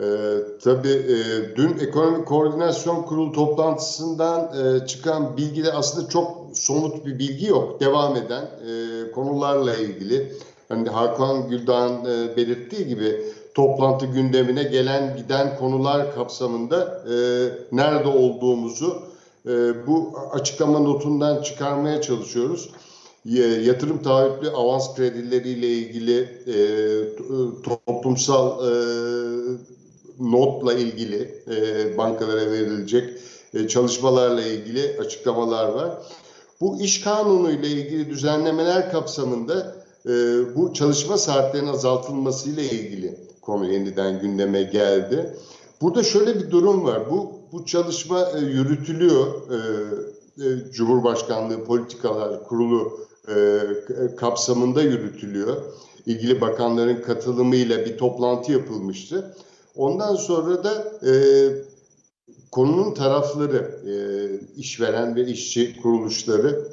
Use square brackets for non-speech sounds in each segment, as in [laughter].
Ee, tabii e, dün Ekonomik Koordinasyon Kurulu toplantısından e, çıkan bilgiler aslında çok somut bir bilgi yok. Devam eden e, konularla ilgili. Hani Hakan Güldağ'ın e, belirttiği gibi toplantı gündemine gelen giden konular kapsamında e, nerede olduğumuzu e, bu açıklama notundan çıkarmaya çalışıyoruz. Y- Yatırım taahhütlü avans kredileriyle ilgili e, t- toplumsal e, notla ilgili e, bankalara verilecek e, çalışmalarla ilgili açıklamalar var. Bu iş kanunu ile ilgili düzenlemeler kapsamında e, bu çalışma saatlerinin azaltılması ile ilgili konu yeniden gündeme geldi. Burada şöyle bir durum var. Bu bu çalışma e, yürütülüyor. E, e, Cumhurbaşkanlığı Politikalar Kurulu e, kapsamında yürütülüyor. İlgili bakanların katılımıyla bir toplantı yapılmıştı. Ondan sonra da e, konunun tarafları, e, işveren ve işçi kuruluşları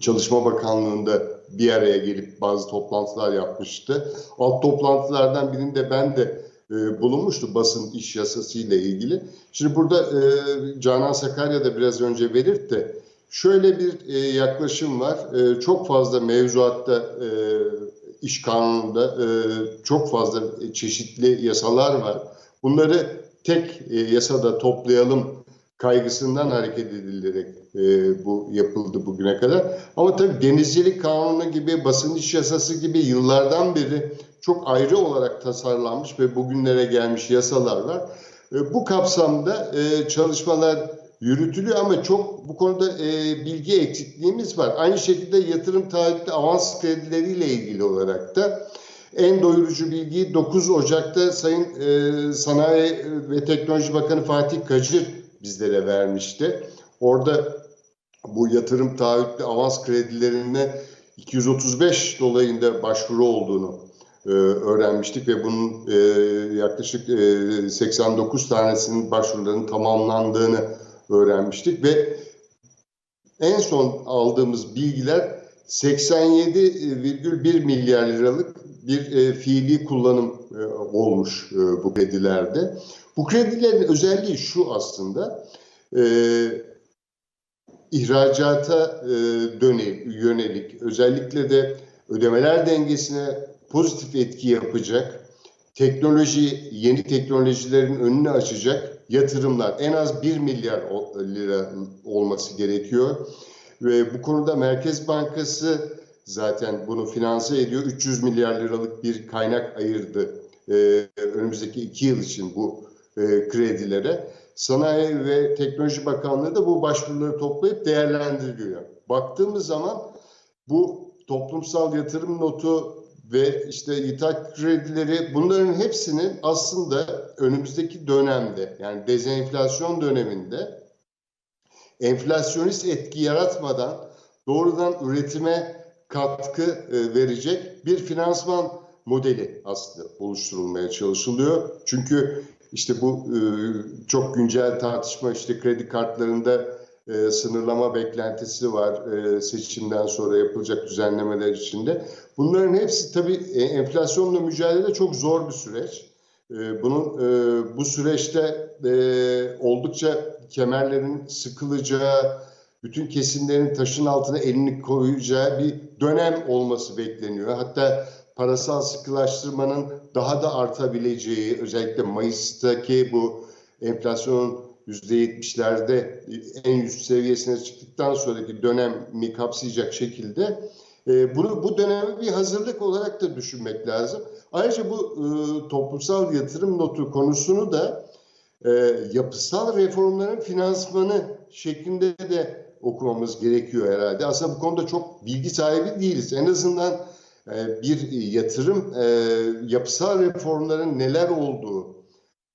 Çalışma Bakanlığı'nda bir araya gelip bazı toplantılar yapmıştı. Alt toplantılardan birinde ben de e, bulunmuştu basın iş yasası ile ilgili. Şimdi burada e, Canan Sakarya da biraz önce belirtti. Şöyle bir e, yaklaşım var. E, çok fazla mevzuatta e, iş kanununda e, çok fazla çeşitli yasalar var. Bunları tek e, yasada toplayalım kaygısından hareket edilerek e, bu yapıldı bugüne kadar. Ama tabii denizcilik kanunu gibi, basın iş yasası gibi yıllardan beri çok ayrı olarak tasarlanmış ve bugünlere gelmiş yasalar var. E, bu kapsamda e, çalışmalar yürütülüyor ama çok bu konuda e, bilgi eksikliğimiz var. Aynı şekilde yatırım taahhütlü avans kredileriyle ilgili olarak da en doyurucu bilgiyi 9 Ocak'ta Sayın e, Sanayi ve Teknoloji Bakanı Fatih Kacır bizlere vermişti. Orada bu yatırım taahhütlü avans kredilerine 235 dolayında başvuru olduğunu e, öğrenmiştik ve bunun e, yaklaşık e, 89 tanesinin başvurularının tamamlandığını öğrenmiştik ve en son aldığımız bilgiler 87,1 milyar liralık bir e, fiili kullanım e, olmuş e, bu kredilerde. Bu kredilerin özelliği şu aslında, e, ihracata e, dönelik, yönelik, özellikle de ödemeler dengesine pozitif etki yapacak, teknoloji, yeni teknolojilerin önünü açacak yatırımlar en az 1 milyar lira olması gerekiyor. Ve bu konuda Merkez Bankası zaten bunu finanse ediyor. 300 milyar liralık bir kaynak ayırdı e, önümüzdeki iki yıl için bu e, kredilere. Sanayi ve Teknoloji Bakanlığı da bu başvuruları toplayıp değerlendiriyor. Baktığımız zaman bu toplumsal yatırım notu ve işte ithal kredileri bunların hepsinin aslında önümüzdeki dönemde yani dezenflasyon döneminde enflasyonist etki yaratmadan doğrudan üretime katkı e, verecek bir finansman modeli aslında oluşturulmaya çalışılıyor. Çünkü işte bu e, çok güncel tartışma işte kredi kartlarında e, sınırlama beklentisi var e, seçimden sonra yapılacak düzenlemeler içinde. Bunların hepsi tabii e, enflasyonla mücadele çok zor bir süreç. E, bunun e, bu süreçte e, oldukça kemerlerin sıkılacağı, bütün kesimlerin taşın altına elini koyacağı bir dönem olması bekleniyor. Hatta parasal sıkılaştırmanın daha da artabileceği, özellikle Mayıs'taki bu enflasyonun %70'lerde en üst seviyesine çıktıktan sonraki dönemi kapsayacak şekilde e, bunu bu dönemi bir hazırlık olarak da düşünmek lazım. Ayrıca bu e, toplumsal yatırım notu konusunu da e, yapısal reformların finansmanı şeklinde de okumamız gerekiyor herhalde. Aslında bu konuda çok bilgi sahibi değiliz. En azından bir yatırım, yapısal reformların neler olduğu,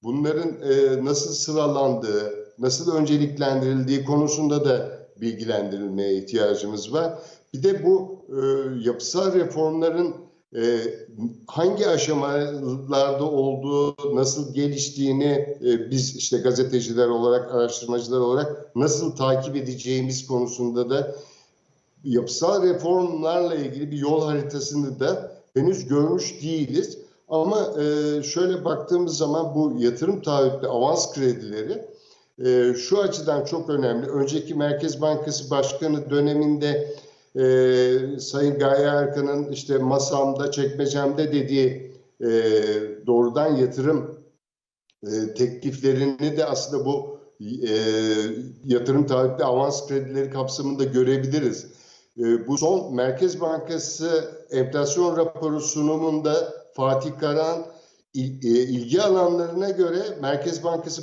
bunların e, nasıl sıralandığı, nasıl önceliklendirildiği konusunda da bilgilendirilmeye ihtiyacımız var. Bir de bu yapısal reformların hangi aşamalarda olduğu, nasıl geliştiğini biz işte gazeteciler olarak, araştırmacılar olarak nasıl takip edeceğimiz konusunda da yapısal reformlarla ilgili bir yol haritasını da henüz görmüş değiliz. Ama e, şöyle baktığımız zaman bu yatırım taahhütlü avans kredileri e, şu açıdan çok önemli. Önceki Merkez Bankası Başkanı döneminde e, Sayın Gaye Erkan'ın işte masamda, çekmecemde dediği e, doğrudan yatırım e, tekliflerini de aslında bu e, yatırım taahhütlü avans kredileri kapsamında görebiliriz. E, bu son Merkez Bankası enflasyon raporu sunumunda Fatih Karahan il- e, ilgi alanlarına göre Merkez Bankası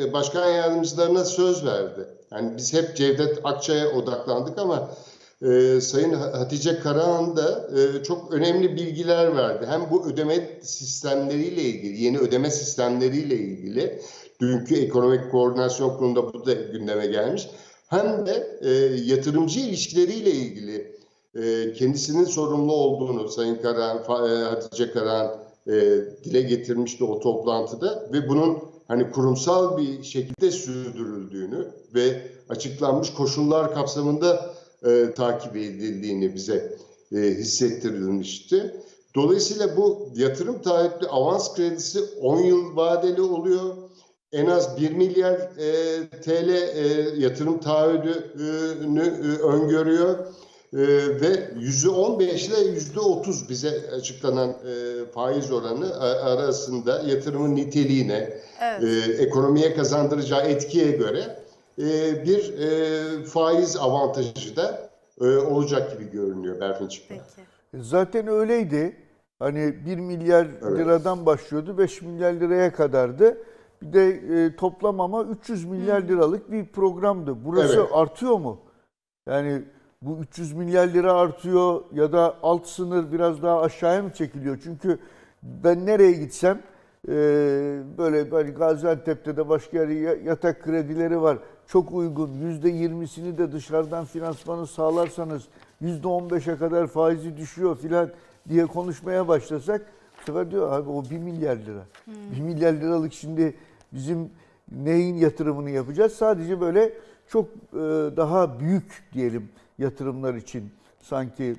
e, Başkan Yardımcılarına söz verdi. Yani biz hep Cevdet Akçay'a odaklandık ama e, Sayın Hatice Karahan da e, çok önemli bilgiler verdi. Hem bu ödeme sistemleriyle ilgili, yeni ödeme sistemleriyle ilgili dünkü ekonomik koordinasyon kurulunda bu da gündeme gelmiş. Hem de e, yatırımcı ilişkileriyle ilgili e, kendisinin sorumlu olduğunu Sayın Karahan, e, Hatice Karahan e, dile getirmişti o toplantıda ve bunun hani kurumsal bir şekilde sürdürüldüğünü ve açıklanmış koşullar kapsamında e, takip edildiğini bize e, hissettirilmişti. Dolayısıyla bu yatırım taahhütlü avans kredisi 10 yıl vadeli oluyor. En az 1 milyar e, TL e, yatırım taahhüdünü e, öngörüyor. E, ve %15 ile %30 bize açıklanan e, faiz oranı arasında yatırımın niteliğine, Evet. e, ekonomiye kazandıracağı etkiye göre e, bir e, faiz avantajı da e, olacak gibi görünüyor. Peki. Zaten öyleydi. Hani 1 milyar Evet. liradan başlıyordu, 5 milyar liraya kadardı. Bir de e, toplam ama 300 milyar liralık bir programdı. Burası Evet. artıyor mu? Yani bu 300 milyar lira artıyor ya da alt sınır biraz daha aşağıya mı çekiliyor? Çünkü ben nereye gitsem e, böyle hani Gaziantep'te de başka yer ya- yatak kredileri var. Çok uygun. %20'sini de dışarıdan finansmanı sağlarsanız %15'e kadar faizi düşüyor filan diye konuşmaya başlasak bu sefer diyor abi o 1 milyar lira. 1 milyar liralık şimdi bizim neyin yatırımını yapacağız? Sadece böyle çok e, daha büyük diyelim yatırımlar için sanki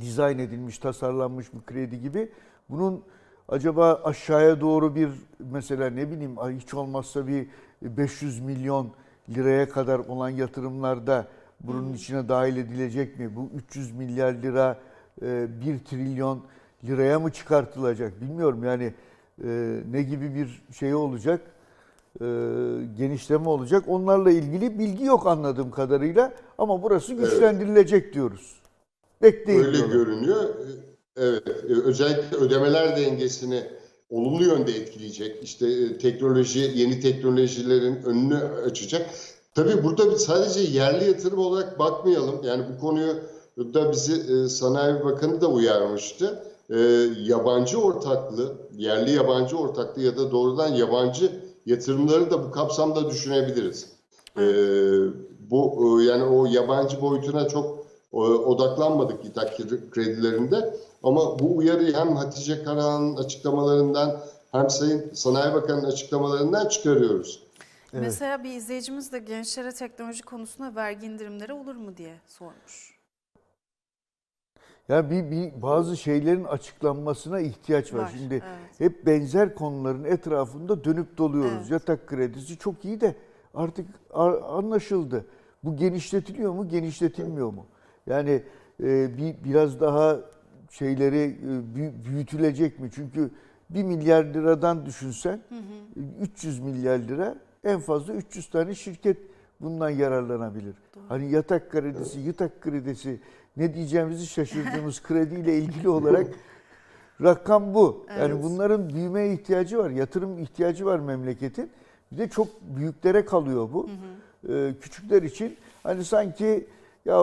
dizayn edilmiş, tasarlanmış bir kredi gibi. Bunun acaba aşağıya doğru bir mesela ne bileyim hiç olmazsa bir 500 milyon liraya kadar olan yatırımlarda bunun içine dahil edilecek mi? Bu 300 milyar lira 1 trilyon liraya mı çıkartılacak bilmiyorum yani e, ne gibi bir şey olacak e, genişleme olacak onlarla ilgili bilgi yok anladığım kadarıyla ama burası güçlendirilecek diyoruz. Bekleyin Öyle diyorlar. görünüyor. Evet, e, özellikle ödemeler dengesini olumlu yönde etkileyecek. İşte e, teknoloji, yeni teknolojilerin önünü açacak. Tabii burada sadece yerli yatırım olarak bakmayalım. Yani bu konuyu da bizi e, Sanayi Bakanı da uyarmıştı. Yabancı ortaklığı, yerli yabancı ortaklığı ya da doğrudan yabancı yatırımları da bu kapsamda düşünebiliriz. E, bu e, yani o yabancı boyutuna çok o- odaklanmadık İTAK kredilerinde. Ama bu uyarıyı hem Hatice Karahan'ın açıklamalarından hem Sayın Sanayi Bakanı'nın açıklamalarından çıkarıyoruz. Mesela bir izleyicimiz de gençlere teknoloji konusunda vergi indirimleri olur mu diye sormuş. Ya bir, bir bazı şeylerin açıklanmasına ihtiyaç var. Var, Şimdi evet. hep benzer konuların etrafında dönüp doluyoruz. Evet. Yatak kredisi çok iyi de artık anlaşıldı. Bu genişletiliyor mu, genişletilmiyor mu? Yani e, bir biraz daha şeyleri e, büyü- büyütülecek mi? Çünkü 1 milyar liradan düşünsen 300 milyar lira en fazla 300 tane şirket bundan yararlanabilir. Hani yatak kredisi, yatak kredisi ne diyeceğimizi şaşırdığımız [laughs] krediyle ilgili olarak rakam bu. Yani Evet. bunların büyümeye ihtiyacı var, yatırım ihtiyacı var memleketin. Bir de çok büyüklere kalıyor bu. Ee, küçükler için hani sanki ya e,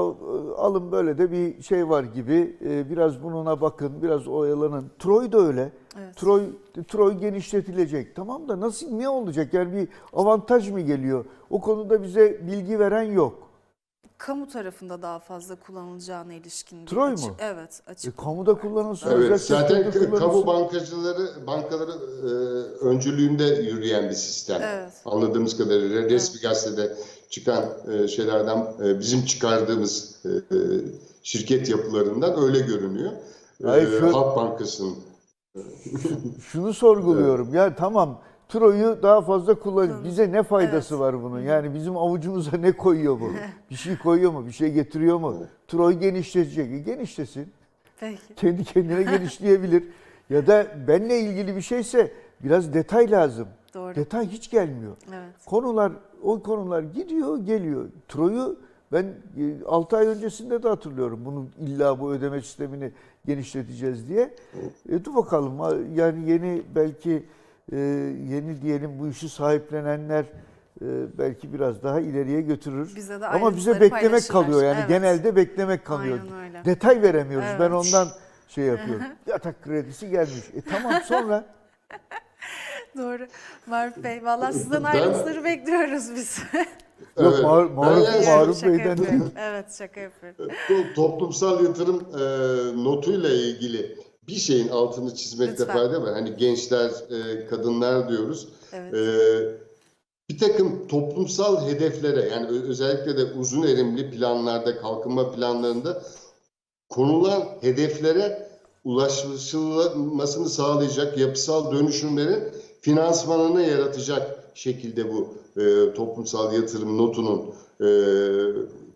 alın böyle de bir şey var gibi e, biraz bununa bakın, biraz oyalanın. Troy da öyle. Evet. Troy Troy genişletilecek. Tamam da nasıl ne olacak? Yani bir avantaj mı geliyor? O konuda bize bilgi veren yok. Kamu tarafında daha fazla kullanılacağına ilişkin. bir Troy açık- mu? Evet. E, Açık. kamuda kullanılsın. Evet, özel zaten kamu bankacıları, bankaları e, öncülüğünde yürüyen bir sistem. Evet. Anladığımız kadarıyla resmi gazetede çıkan e, şeylerden e, bizim çıkardığımız e, e, şirket yapılarından öyle görünüyor. E, Hayır, şu- Halk Bankası'nın şunu sorguluyorum. Ya tamam Troy'u daha fazla kullan. Bize ne faydası Evet. var bunun? Yani bizim avucumuza ne koyuyor bu? [laughs] Bir şey koyuyor mu? Bir şey getiriyor mu? Troy genişletecek. E, genişlesin. Peki. Kendi kendine [laughs] genişleyebilir. Ya da benle ilgili bir şeyse biraz detay lazım. Doğru. Detay hiç gelmiyor. Evet. Konular, o konular gidiyor, geliyor. Troy'u ben 6 ay öncesinde de hatırlıyorum. Bunun illa bu ödeme sistemini genişleteceğiz diye. E, dur bakalım. Yani yeni belki e, yeni diyelim bu işi sahiplenenler e, belki biraz daha ileriye götürür. Bize de Ama bize beklemek kalıyor. Yani Evet. genelde beklemek kalıyor. Aynen öyle. Detay veremiyoruz. Ben Evet. ondan şey yapıyorum. [laughs] Yatak kredisi gelmiş. E tamam sonra [laughs] Doğru. Maruf Bey, valla sizden Ben- ayrıntıları bekliyoruz biz. [laughs] Yok, Evet. Mar- Ben Maruf- yani Maruf şaka Bey'den yapıyorum. değil. Evet, şaka yapıyorum. to- toplumsal yatırım e, notuyla ilgili bir şeyin altını çizmekte Lütfen. fayda var. Hani gençler, e, kadınlar diyoruz. Evet. E, bir takım toplumsal hedeflere yani özellikle de uzun erimli planlarda, kalkınma planlarında konulan hedeflere ulaşılmasını sağlayacak yapısal dönüşümlerin finansmanını yaratacak şekilde bu e, toplumsal yatırım notunun e,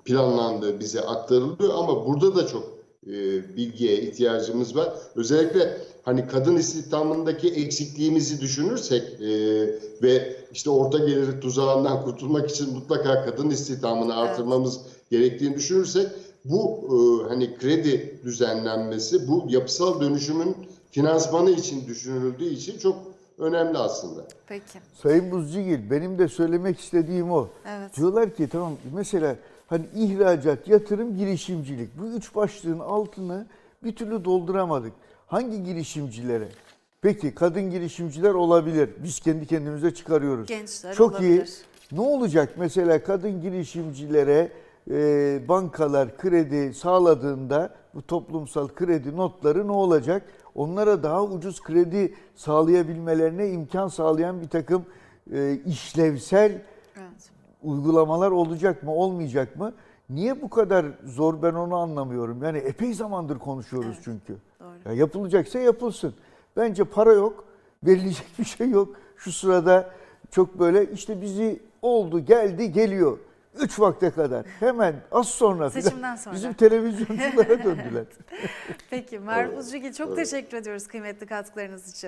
planlandığı bize aktarılıyor ama burada da çok e, bilgiye ihtiyacımız var. Özellikle hani kadın istihdamındaki eksikliğimizi düşünürsek e, ve işte orta gelir tuzağından kurtulmak için mutlaka kadın istihdamını artırmamız gerektiğini düşünürsek bu e, hani kredi düzenlenmesi bu yapısal dönüşümün finansmanı için düşünüldüğü için çok önemli aslında. Peki. Sayın Buzcigil benim de söylemek istediğim o. Evet. Diyorlar ki tamam mesela hani ihracat, yatırım, girişimcilik. Bu üç başlığın altını bir türlü dolduramadık. Hangi girişimcilere? Peki kadın girişimciler olabilir. Biz kendi kendimize çıkarıyoruz. Gençler Çok iyi. olabilir. Ne olacak mesela kadın girişimcilere e, bankalar kredi sağladığında bu toplumsal kredi notları ne olacak? Onlara daha ucuz kredi sağlayabilmelerine imkan sağlayan bir takım e, işlevsel. Uygulamalar olacak mı, olmayacak mı? Niye bu kadar zor ben onu anlamıyorum. Yani epey zamandır konuşuyoruz Evet, çünkü. doğru. Ya yapılacaksa yapılsın. Bence para yok, [laughs] verilecek bir şey yok. Şu sırada çok böyle işte bizi oldu, geldi, geliyor. Üç vakte kadar. Hemen az sonra Seçimden [laughs] sonra. bizim televizyonculara [laughs] döndüler. Peki Maruf Uzcugil çok teşekkür ediyoruz kıymetli katkılarınız için.